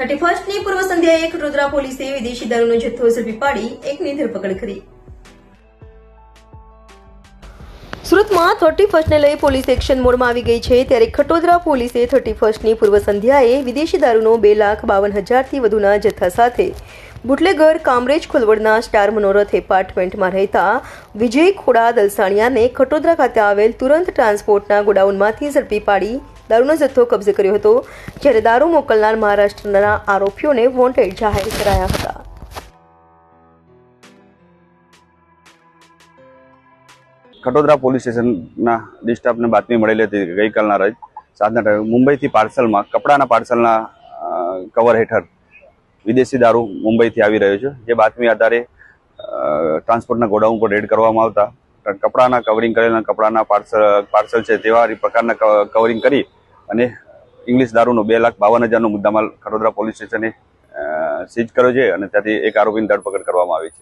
Thirty ફર્સ્ટની પૂર્વ સંધ્યાએ ખટોદરા પોલીસે વિદેશી દારૂનો જથ્થો ઝડપી પાડી એકની ધરપકડ કરી. સુરતમાં થર્ટી ફર્સ્ટને લઈ પોલીસ એક્શન મોડમાં આવી ગઈ છે ત્યારે ખટોદરા પોલીસે થર્ટી ફર્સ્ટની પૂર્વ સંધ્યાએ વિદેશી દારૂનો બે લાખ બાવન હજારથી વધુના જથ્થા સાથે બુટલેગર, કામરેજ, ખુલવડના સ્ટાર મનોરથ એપાર્ટમેન્ટમાં રહેતા વિજય ખોડા દલસાણિયાને ખટોદરા ખાતે આવેલ તુરંત ટ્રાન્સપોર્ટના ગોડાઉનમાંથી ઝડપી પાડી દારૂનો જથ્થો કબજે કર્યો હતો, જ્યારે દારૂ મોકલનાર મહારાષ્ટ્રના આરોપીઓને વોન્ટેડ જાહેર કરાયા હતા. ખટોદરા પોલીસ સ્ટેશનના ડિસ્ટાફને બાતમી મળેલી હતી ગઈકાલના રોજ સાંજના મુંબઈથી પાર્સલમાં, કપડાના પાર્સલના કવર હેઠળ વિદેશી દારૂ મુંબઈથી આવી રહ્યો છે. જે બાતમી આધારે ટ્રાન્સપોર્ટના ગોડાઉન પર રેડ કરવામાં આવતા. કપડાના કવરિંગ કરેલા કપડાના પાર્સલ પાર્સલ છે તેવા પ્રકારના કવરિંગ કરી અને ઇંગ્લિશ દારૂનો બે લાખ બાવન હજારનો મુદ્દામાલ ખડોદરા પોલીસ સ્ટેશને સીઝ કર્યો છે અને ત્યાંથી એક આરોપીની ધરપકડ કરવામાં આવી છે.